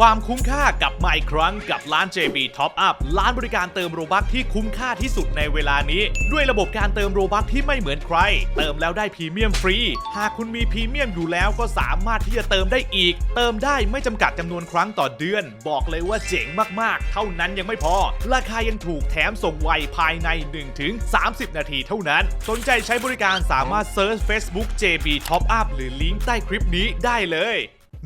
ความคุ้มค่ากับมาอีกครั้งกับร้าน JB Top Up ร้านบริการเติมโรบัคที่คุ้มค่าที่สุดในเวลานี้ ด้วยระบบการเติมโรบัคที่ไม่เหมือนใคร เติมแล้วได้พรีเมียมฟรี หากคุณมีพรีเมียมอยู่แล้วก็สามารถที่จะเติมได้อีก เติมได้ไม่จำกัดจำนวนครั้งต่อเดือน บอกเลยว่าเจ๋งมากๆ เท่านั้นยังไม่พอ ราคายังถูกแถมส่งไวภายใน 1-30 นาทีเท่านั้น สนใจใช้บริการสามารถเซิร์ช Facebook JB Top Up หรือลิงก์ใต้คลิปนี้ได้เลย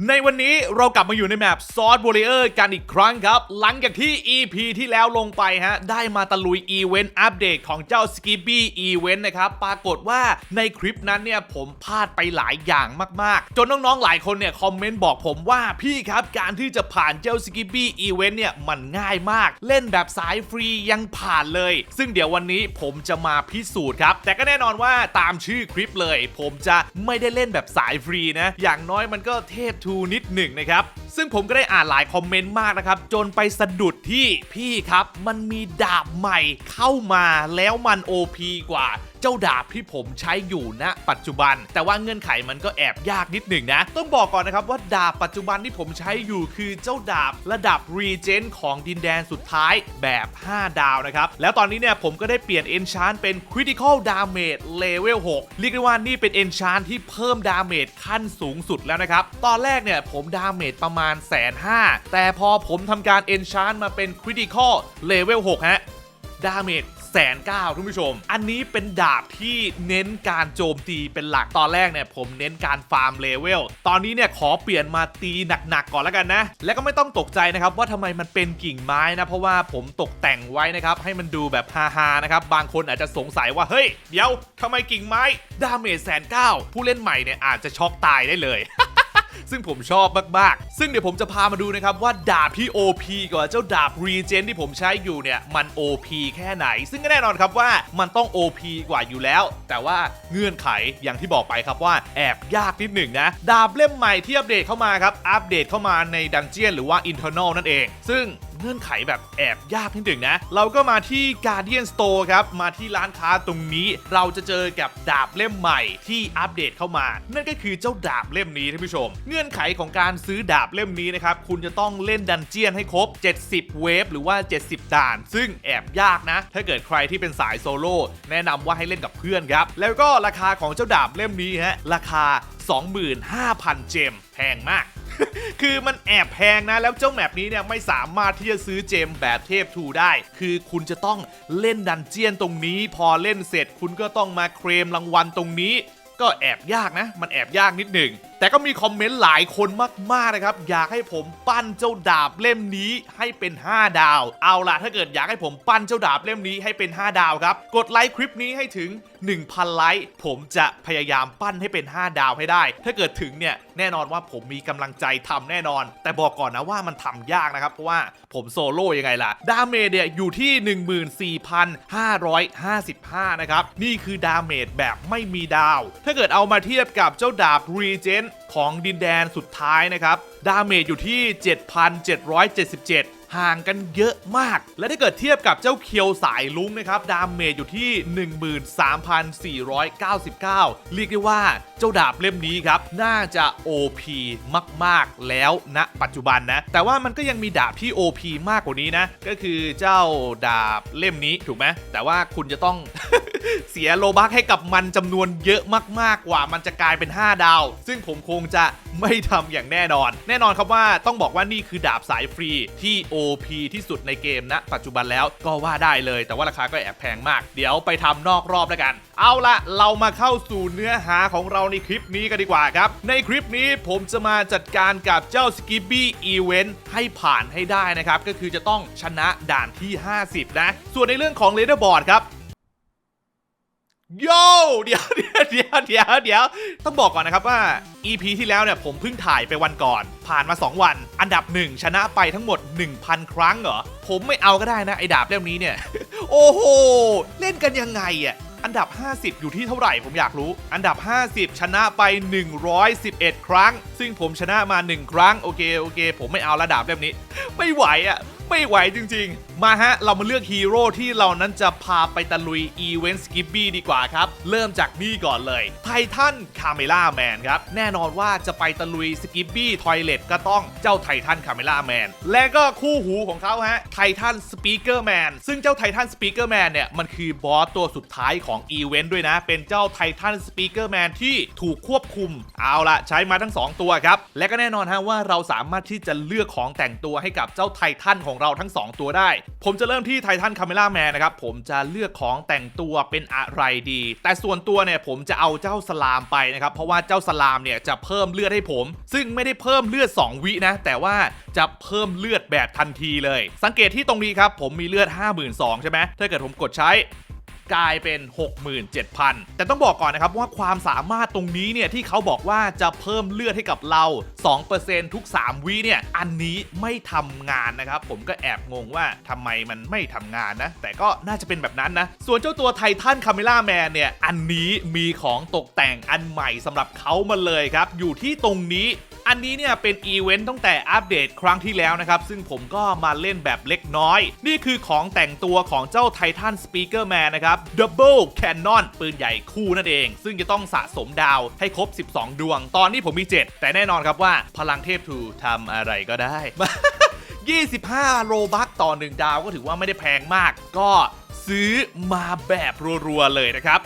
ในวันนี้เรากลับมาอยู่ในแมปซอส w ว r ริเออร์กันอีกครั้งครับ หลังจากที่ EP ที่แล้วลงไปฮะ ได้มาตะลุยอีเวนต์อัปเดตของเจ้า s k i b b y Event นะครับ ปรากฏว่าในคลิปนั้นเนี่ย ผมพลาดไปหลายอย่างมากๆ จนน้องๆ หลายคนเนี่ย คอมเมนต์บอกผมว่าพี่ครับ การที่จะผ่านเจ้า s k i b b y Event เนี่ย มันง่ายมาก เล่นแบบสายฟรียังผ่านเลย ซึ่งเดี๋ยววันนี้ผมจะมาพิสูจน์ครับแต่ก็แน่นอนว่าตามชื่อคลิปเลย ผมจะไม่ได้เล่นแบบสายฟรีนะอย่างน้อยมันก็เทพทูนิดหนึ่งนะครับ ซึ่งผมก็ได้อ่านหลายคอมเมนต์มากนะครับ จนไปสะดุดที่พี่ครับ มันมีดาบใหม่เข้ามาแล้วมัน OP กว่า เจ้าดาบที่ผมใช้อยู่ณปัจจุบัน แต่ว่าเงื่อนไขมันก็แอบยากนิดหนึ่งนะ ต้องบอกก่อนนะครับว่าดาบปัจจุบันที่ผมใช้อยู่คือเจ้าดาบระดับรีเจนของดินแดนสุดท้ายแบบ 5 ดาวนะครับ แล้วตอนนี้เนี่ยผมก็ได้เปลี่ยน Enchant เป็น Critical Damage Level 6 เรียกได้ว่านี่เป็น Enchant ที่เพิ่มดาเมจขั้นสูงสุดแล้วนะครับ ตอนแรกเนี่ยผมดาเมจประมาณแสนห้าแต่พอผมทำการ Enchant มาเป็น Critical Level 6 ฮะ ดาเมจ แสนเก้าทุกผู้ชม อันนี้เป็นดาบที่เน้นการโจมตีเป็นหลักตอนแรกเนี่ยผมเน้นการฟาร์มเลเวลตอนนี้เนี่ยขอเปลี่ยนมาตีหนักๆก่อนแล้วกันนะ และก็ไม่ต้องตกใจนะครับว่าทำไมมันเป็นกิ่งไม้นะ เพราะว่าผมตกแต่งไว้นะครับ ให้มันดูแบบฮาๆนะครับ บางคนอาจจะสงสัยว่า เฮ้ย เดี๋ยวทำไมกิ่งไม้ดาเมจแสนเก้าผู้เล่นใหม่เนี่ยอาจจะช็อกตายได้เลย ซึ่งผมชอบมากๆ ซึ่งเดี๋ยวผมจะพามาดูนะครับว่าดาบที่ OP กว่าเจ้าดาบรีเจนที่ผมใช้อยู่เนี่ยมัน OP แค่ไหน ซึ่งก็แน่นอนครับว่ามันต้อง OP กว่าอยู่แล้ว แต่ว่าเงื่อนไขอย่างที่บอกไปครับว่าแอบยากนิดหนึ่งนะ ดาบเล่มใหม่ที่อัปเดตเข้ามาครับอัปเดตเข้ามาในดันเจียนหรือว่า Internal นั่นเอง ซึ่ง เงื่อนไขแบบแอบยากนิดหนึ่งนะ เราก็มาที่ Guardian Store ครับ มาที่ร้านค้าตรงนี้ เราจะเจอกับดาบเล่มใหม่ที่อัปเดตเข้ามา นั่นก็คือเจ้าดาบเล่มนี้ท่านผู้ชม เงื่อนไขของการซื้อดาบเล่มนี้นะครับ คุณจะต้องเล่นดันเจียนให้ครบ 70 เวฟหรือว่า 70 ด่าน ซึ่งแอบยากนะ ถ้าเกิดใครที่เป็นสายโซโล่แนะนำว่าให้เล่นกับเพื่อนครับ แล้วก็ราคาของเจ้าดาบเล่มนี้ฮะ ราคา 25,000 เจม แพงมาก คือมันแอบแพงนะ แล้วเจ้าแมปนี้เนี่ยไม่สามารถที่จะซื้อเจมแบบเทพทูได้ คือคุณจะต้องเล่นดันเจียนตรงนี้ พอเล่นเสร็จคุณก็ต้องมาเคลมรางวัลตรงนี้ ก็แอบยากนะ มันแอบยากนิดหนึ่ง แต่ก็มีคอมเมนต์หลายคนมากๆนะครับ อยากให้ผมปั้นเจ้าดาบเล่มนี้ให้เป็น 5 ดาว เอาล่ะถ้าเกิดอยากให้ผมปั้นเจ้าดาบเล่มนี้ให้เป็น 5 ดาวครับ กดไลค์คลิปนี้ให้ถึง 1,000 ไลค์ผมจะพยายามปั้นให้เป็น 5 ดาวให้ได้ ถ้าเกิดถึงเนี่ยแน่นอนว่าผมมีกำลังใจทำแน่นอน แต่บอกก่อนนะว่ามันทำยากนะครับ เพราะว่าผมโซโล่ยังไงล่ะ ดาเมจเนี่ยอยู่ที่ 14,555 นะครับ นี่คือดาเมจแบบไม่มีดาว ถ้าเกิดเอามาเทียบกับเจ้าดาบรีเจนของดินแดนสุดท้ายนะครับ ดาเมจอยู่ที่ 7,777 ห่างกันเยอะมาก และถ้าเกิดเทียบกับเจ้าเคียวสายลุงนะครับ ดาเมจอยู่ที่ 13,499 เรียกได้ว่าเจ้าดาบเล่มนี้ครับ น่าจะ OP มาก ๆ แล้วณนะปัจจุบันนะ แต่ว่ามันก็ยังมีดาบที่ OP มากกว่านี้นะ ก็คือเจ้าดาบเล่มนี้ถูกไหมแต่ว่าคุณจะต้องเสียโลบักให้กับมันจำนวนเยอะมาก ๆ กว่ามันจะกลายเป็น 5 ดาว ซึ่งผมคงจะไม่ทำอย่างแน่นอน แน่นอนครับว่าต้องบอกว่านี่คือดาบสายฟรีที่ OP ที่สุดในเกมนะปัจจุบันแล้วก็ว่าได้เลย แต่ว่าราคาก็แอบแพงมาก เดี๋ยวไปทำนอกรอบแล้วกัน เอาละเรามาเข้าสู่เนื้อหาของเราในคลิปนี้กันดีกว่าครับ ในคลิปนี้ผมจะมาจัดการกับเจ้าสกีบี้อีเวนต์ให้ผ่านให้ได้นะครับ ก็คือจะต้องชนะด่านที่ 50 นะ ส่วนในเรื่องของเลดเดอร์บอร์ดครับ โย่เดี๋ยวเดี๋ยวเดี๋ยวเดี๋ยวเดี๋ยวต้องบอกก่อนนะครับว่า EP ที่แล้วเนี่ยผมเพิ่งถ่ายไปวันก่อน ผ่านมา 2 วัน อันดับ 1 ชนะไปทั้งหมด 1,000 ครั้งเหรอ ผมไม่เอาก็ได้นะ ไอ้ดาบเล่มนี้เนี่ย โอ้โห เล่นกันยังไงอะอันดับ 50 อยู่ที่เท่าไหร่ผมอยากรู้ อันดับ 50 ชนะไป 111 ครั้ง ซึ่งผมชนะมา 1 ครั้ง โอเค โอเค ผมไม่เอาระดับเล่มนี้ ไม่ไหวอะ ไม่ไหวจริงๆ มาฮะ เรามาเลือกฮีโร่ที่เรานั้นจะพาไปตะลุยอีเวนต์สกิปปี้ดีกว่าครับ เริ่มจากนี่ก่อนเลยไททันคาเมล่าแมนครับ แน่นอนว่าจะไปตะลุยสกิปปี้ทอยเลตก็ต้องเจ้าไททันคาเมล่าแมนและก็คู่หูของเขาฮะไททันสปีกเกอร์แมนซึ่งเจ้าไททันสปีกเกอร์แมนเนี่ยมันคือบอสตัวสุดท้ายของอีเวนต์ด้วยนะ เป็นเจ้าไททันสปีกเกอร์แมนที่ถูกควบคุมเอาละใช้มาทั้ง 2 ตัวครับและก็แน่นอนฮะว่าเราสามารถที่จะเลือกของแต่งตัวให้กับเจ้าไททันของเราทั้ง 2 ตัวได้ ผมจะเริ่มที่ไททันคาเมล่าแมนนะครับ ผมจะเลือกของแต่งตัวเป็นอะไรดี แต่ส่วนตัวเนี่ยผมจะเอาเจ้าสลามไปนะครับ เพราะว่าเจ้าสลามเนี่ยจะเพิ่มเลือดให้ผม ซึ่งไม่ได้เพิ่มเลือด 2 วินะ แต่ว่าจะเพิ่มเลือดแบบทันทีเลย สังเกตที่ตรงนี้ครับผมมีเลือด 52,000ใช่ไหมถ้าเกิดผมกดใช้ กลายเป็น 67,000 แต่ต้องบอกก่อนนะครับว่าความสามารถตรงนี้เนี่ยที่เขาบอกว่าจะเพิ่มเลือดให้กับเรา 2%ทุก 3 วิเนี่ยอันนี้ไม่ทำงานนะครับผมก็แอบงงว่าทำไมมันไม่ทำงานนะ แต่ก็น่าจะเป็นแบบนั้นนะ ส่วนเจ้าตัวไททันคาเมล่าแมนเนี่ยอันนี้มีของตกแต่งอันใหม่สำหรับเขามาเลยครับอยู่ที่ตรงนี้ อันนี้เนี่ยเป็นอีเวนต์ตั้งแต่อัปเดตครั้งที่แล้วนะครับ ซึ่งผมก็มาเล่นแบบเล็กน้อย นี่คือของแต่งตัวของเจ้าไททันสปีกเกอร์แมนนะครับ Double Cannon ปืนใหญ่คู่นั่นเอง ซึ่งจะต้องสะสมดาวให้ครบ 12 ดวง ตอนนี้ผมมี 7 แต่แน่นอนครับว่าพลังเทพทูทำอะไรก็ได้ 25โลบัคต่อ 1 ดาวก็ถือว่าไม่ได้แพงมาก ก็ซื้อมาแบบรัวๆเลยนะครับ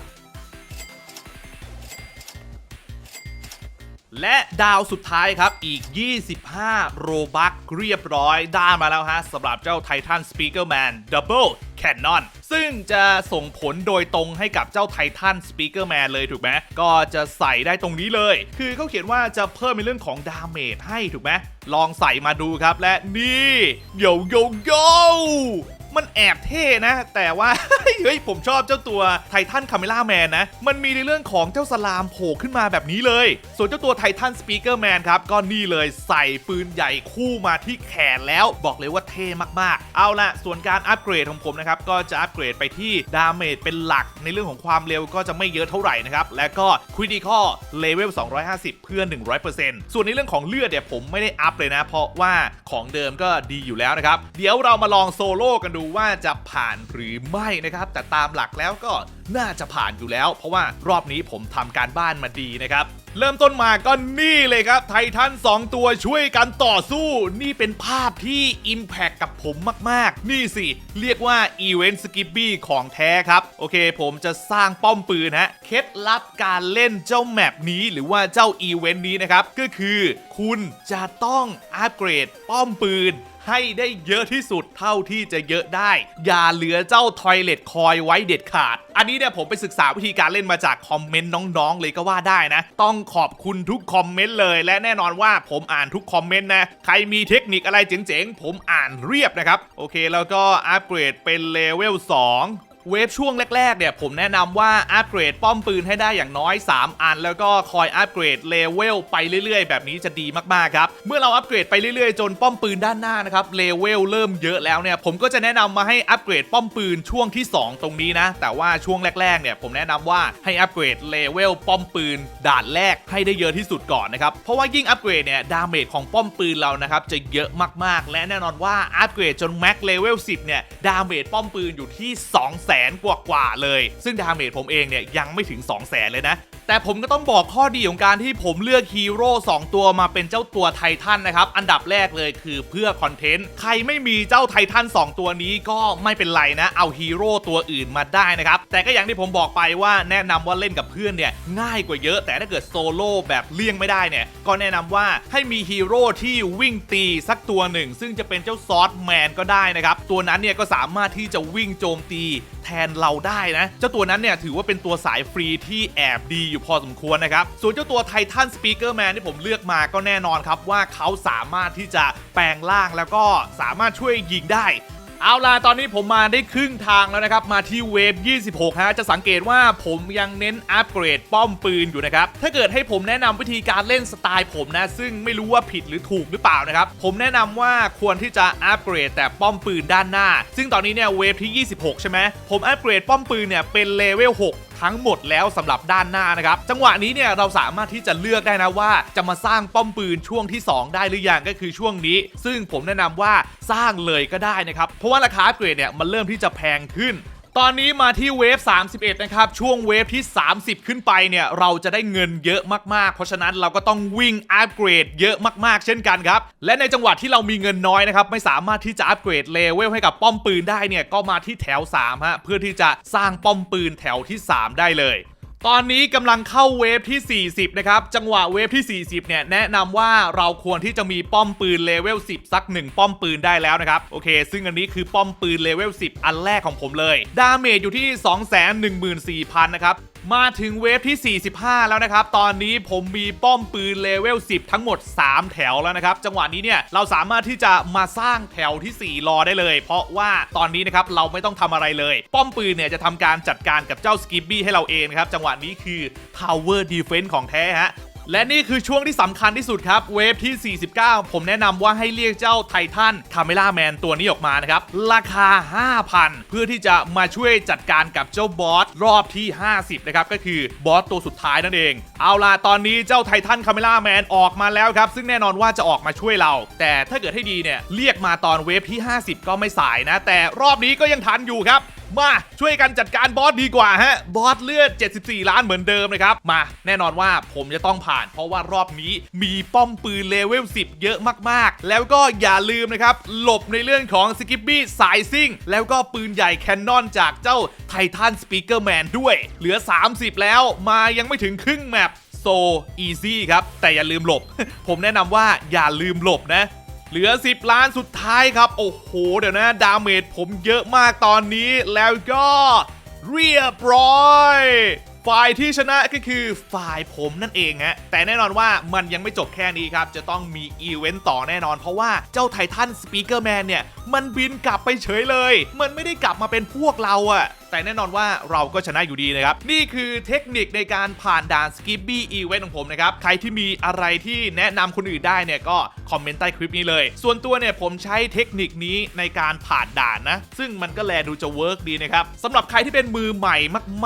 และดาวสุดท้ายครับ อีก 25 โรบัคเรียบร้อยได้มาแล้วฮะสำหรับเจ้าไททันสปีกเกอร์แมนดับเบิลแคนนอนซึ่งจะส่งผลโดยตรงให้กับเจ้าไททันสปีกเกอร์แมนเลยถูกไหมก็จะใส่ได้ตรงนี้เลย คือเขาเขียนว่าจะเพิ่มในเรื่องของดาเมจให้ถูกไหมลองใส่มาดูครับและนี่โยโยโย มันแอบเท่นะ แต่ว่า เฮ้ยผมชอบเจ้าตัวไททันคาเมล่าแมนนะ มันมีในเรื่องของเจ้าสลามโผล่ขึ้นมาแบบนี้เลย ส่วนเจ้าตัวไททันสปีกเกอร์แมนครับ ก็นี่เลยใส่ปืนใหญ่คู่มาที่แขนแล้วบอกเลยว่าเท่มากๆ เอาละส่วนการอัปเกรดของผมนะครับ ก็จะอัปเกรดไปที่ดาเมจเป็นหลักในเรื่องของความเร็วก็จะไม่เยอะเท่าไหร่นะครับและก็คริติคอลเลเวล250 เพื่อ 100%ส่วนในเรื่องของเลือดเนี่ยผมไม่ได้อัพเลยนะ เพราะว่าของเดิมก็ดีอยู่แล้วนะครับเดี๋ยวเรามาลองโซโล่กันดูว่าจะผ่านหรือไม่นะครับ แต่ตามหลักแล้วก็น่าจะผ่านอยู่แล้ว เพราะว่ารอบนี้ผมทำการบ้านมาดีนะครับเริ่มต้นมาก็นี่เลยครับ ไททัน2 ตัวช่วยกันต่อสู้ นี่เป็นภาพที่ Impact กับผมมากๆ นี่สิ เรียกว่าอีเวนต์สกิปปี้ของแท้ครับ โอเคผมจะสร้างป้อมปืนฮะเคล็ดลับการเล่นเจ้าแมปนี้หรือว่าเจ้าอีเวนต์นี้นะครับ ก็คือคุณจะต้องอัปเกรดป้อมปืน ให้ได้เยอะที่สุดเท่าที่จะเยอะได้ อย่าเหลือเจ้าทอยเลตคอยไว้เด็ดขาด อันนี้เนี่ยผมไปศึกษาวิธีการเล่นมาจากคอมเมนต์น้องๆ เลยก็ว่าได้นะ ต้องขอบคุณทุกคอมเมนต์เลย และแน่นอนว่าผมอ่านทุกคอมเมนต์นะ ใครมีเทคนิคอะไรเจ๋งๆ ผมอ่านเรียบนะครับ โอเคแล้วก็อัปเกรดเป็นเลเวล2 เวฟช่วงแรกๆเนี่ยผมแนะนำว่าอัปเกรดป้อมปืนให้ได้อย่างน้อย 3 อัน แล้วก็คอยอัปเกรดเลเวลไปเรื่อยๆ แบบนี้จะดีมากๆครับ เมื่อเราอัปเกรดไปเรื่อยๆ จนป้อมปืนด้านหน้านะครับเลเวลเริ่มเยอะแล้วเนี่ยผมก็จะแนะนำมาให้อัปเกรดป้อมปืนช่วงที่ 2 ตรงนี้นะ แต่ว่าช่วงแรกๆเนี่ยผมแนะนำว่าให้อัปเกรดเลเวลป้อมปืนด่านแรกให้ได้เยอะที่สุดก่อนนะครับเพราะว่ายิ่งอัปเกรดเนี่ยดาเมจของป้อมปืนเรานะครับจะเยอะมากๆ และแน่นอนว่าอัปเกรดจนแม็กเลเวล10เนี่ยดาเมจป้อมปืนอยู่ที่2 0 0 0 0 0กว่าเลย ซึ่งดาเมจผมเองเนี่ยยังไม่ถึง 2 0 0 0 0 0เลยนะ แต่ผมก็ต้องบอกข้อดีของการที่ผมเลือกฮีโร่2ตัวมาเป็นเจ้าตัวไททันนะครับ อันดับแรกเลยคือเพื่อคอนเทนต์ ใครไม่มีเจ้าไททัน2 ตัวนี้ก็ไม่เป็นไรนะ เอาฮีโร่ตัวอื่นมาได้นะครับ แต่ก็อย่างที่ผมบอกไปว่าแนะนำว่าเล่นกับเพื่อนเนี่ยง่ายกว่าเยอะ แต่ถ้าเกิดโซโล่แบบเลี่ยงไม่ได้เนี่ยก็แนะนำว่าให้มีฮีโร่ที่วิ่งตีสักตัวหนึ่ง ซึ่งจะเป็นเจ้าซอสแมนก็ได้นะครับ ตัวนั้นเนี่ยก็สามารถที่จะวิ่งโจมตี แทนเราได้นะเจ้าตัวนั้นเนี่ยถือว่าเป็นตัวสายฟรีที่แอบดีอยู่พอสมควรนะครับส่วนเจ้าตัวไททันสปีกเกอร์แมนที่ผมเลือกมาก็แน่นอนครับว่าเขาสามารถที่จะแปลงร่างแล้วก็สามารถช่วยยิงได้ เอาล่ะตอนนี้ผมมาได้ครึ่งทางแล้วนะครับ มาที่เวฟ 26 ฮะ จะสังเกตว่าผมยังเน้นอัปเกรดป้อมปืนอยู่นะครับ ถ้าเกิดให้ผมแนะนำวิธีการเล่นสไตล์ผมนะ ซึ่งไม่รู้ว่าผิดหรือถูกหรือเปล่านะครับ ผมแนะนำว่าควรที่จะอัปเกรดแต่ป้อมปืนด้านหน้า ซึ่งตอนนี้เนี่ยเวฟที่ 26 ใช่ไหมผมอัปเกรดป้อมปืนเนี่ยเป็นเลเวล 6 ทั้งหมดแล้วสำหรับด้านหน้านะครับ จังหวะนี้เนี่ยเราสามารถที่จะเลือกได้นะว่า จะมาสร้างป้อมปืนช่วงที่ 2 ได้หรือยังก็คือช่วงนี้ ซึ่งผมแนะนำว่าสร้างเลยก็ได้นะครับ เพราะว่าราคาอัปเกรดเนี่ยมันเริ่มที่จะแพงขึ้น ตอนนี้มาที่เวฟ 31 นะครับ ช่วงเวฟที่ 30 ขึ้นไปเนี่ย เราจะได้เงินเยอะมากๆ เพราะฉะนั้นเราก็ต้องวิ่งอัปเกรดเยอะมากๆ เช่นกันครับ และในจังหวัดที่เรามีเงินน้อยนะครับ ไม่สามารถที่จะอัปเกรดเลเวลให้กับป้อมปืนได้เนี่ย ก็มาที่แถว3ฮะเพื่อที่จะสร้างป้อมปืนแถวที่ 3 ได้เลย ตอนนี้กำลังเข้าเวฟที่ 40 นะครับ จังหวะเวฟที่ 40 เนี่ย แนะนำว่าเราควรที่จะมีป้อมปืนเลเวล 10 สัก 1 ป้อมปืนได้แล้วนะครับ โอเค ซึ่งอันนี้คือป้อมปืนเลเวล 10 อันแรกของผมเลย ดาเมจอยู่ที่ 214,000 นะครับ มาถึงเวฟที่ 45 แล้วนะครับ ตอนนี้ผมมีป้อมปืนเลเวล 10 ทั้งหมด 3 แถวแล้วนะครับ จังหวะนี้เนี่ยเราสามารถที่จะมาสร้างแถวที่ 4 รอได้เลย เพราะว่าตอนนี้นะครับเราไม่ต้องทำอะไรเลย ป้อมปืนเนี่ยจะทำการจัดการกับเจ้าสกิปบี้ให้เราเองนะครับ จังหวะนี้คือ power Defense ของแท้ฮะ และนี่คือช่วงที่สำคัญที่สุดครับ เวฟที่ 49 ผมแนะนำว่าให้เรียกเจ้าไททันคาเมล่าแมนตัวนี้ออกมานะครับ ราคา 5,000 เพื่อที่จะมาช่วยจัดการกับเจ้าบอสรอบที่ 50 นะครับ ก็คือบอสตัวสุดท้ายนั่นเอง เอาล่ะ ตอนนี้เจ้าไททันคาเมล่าแมนออกมาแล้วครับ ซึ่งแน่นอนว่าจะออกมาช่วยเรา แต่ถ้าเกิดให้ดีเนี่ยเรียกมาตอนเวฟที่ 50 ก็ไม่สายนะ แต่รอบนี้ก็ยังทันอยู่ครับ มาช่วยกันจัดการบอสดีกว่าฮะบอสเลือด 74 ล้านเหมือนเดิมนะครับมาแน่นอนว่าผมจะต้องผ่าน เพราะว่ารอบนี้มีป้อมปืนเลเวล 10 เยอะมากๆ แล้วก็อย่าลืมนะครับหลบในเรื่องของสกิปปี้สายซิ่ง แล้วก็ปืนใหญ่แคนนอนจากเจ้าไททันสปีกเกอร์แมนด้วย เหลือ 30 แล้วมายังไม่ถึงครึ่งแมปโซอีซี่ครับแต่อย่าลืมหลบ ผมแนะนำว่าอย่าลืมหลบนะ เหลือ 10 ล้านสุดท้ายครับ โอ้โห เดี๋ยวนะ ดาเมจผมเยอะมากตอนนี้แล้วก็เรียบร้อย ฝ่ายที่ชนะก็คือฝ่ายผมนั่นเองฮะ แต่แน่นอนว่ามันยังไม่จบแค่นี้ครับ จะต้องมีอีเวนต์ต่อแน่นอน เพราะว่าเจ้าไททันสปีกเกอร์แมนเนี่ย มันบินกลับไปเฉยเลย มันไม่ได้กลับมาเป็นพวกเราอะ แต่แน่นอนว่าเราก็ชนะอยู่ดีนะครับ นี่คือเทคนิคในการผ่านด่าน Skippy Event ของผมนะครับ ใครที่มีอะไรที่แนะนำคนอื่นได้เนี่ยก็คอมเมนต์ใต้คลิปนี้เลย ส่วนตัวเนี่ยผมใช้เทคนิคนี้ในการผ่านด่านนะ ซึ่งมันก็แลดูจะเวิร์กดีนะครับสำหรับใครที่เป็นมือใหม่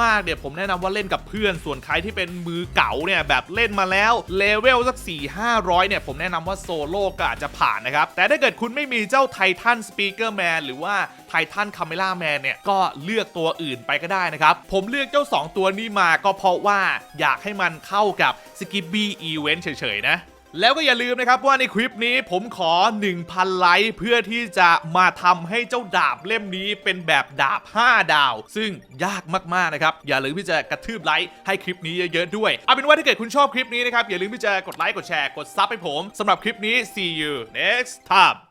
มากๆเนี่ยผมแนะนำว่าเล่นกับเพื่อน ส่วนใครที่เป็นมือเก่าเนี่ยแบบเล่นมาแล้วเลเวลสัก 4 500เนี่ยผมแนะนำว่าโซโล่ก็อาจจะผ่านนะครับแต่ถ้าเกิดคุณไม่มีเจ้าไททันสปีกเกอร์แมนหรือว่าไททันคาเมล่าแมนเนี่ยก็เลือกตัวอื่นไปก็ได้นะครับ ผมเลือกเจ้า 2 ตัวนี้มาก็เพราะว่าอยากให้มันเข้ากับ s k i p b y Event เฉยๆนะแล้วก็อย่าลืมนะครับว่าในคลิปนี้ผมขอ 1,000 ไลค์เพื่อที่จะมาทำให้เจ้าดาบเล่มนี้เป็นแบบดาบ 5 ดาว ซึ่งยากมาก ๆ นะครับ อย่าลืมที่จะกระทืบไลค์ให้คลิปนี้เยอะ ๆ ด้วย เอาเป็นว่าถ้าเกิดคุณชอบคลิปนี้นะครับ อย่าลืมที่จะกดไลค์กดแชร์กดซับให้ผมสำหรับคลิปนี้ see you next time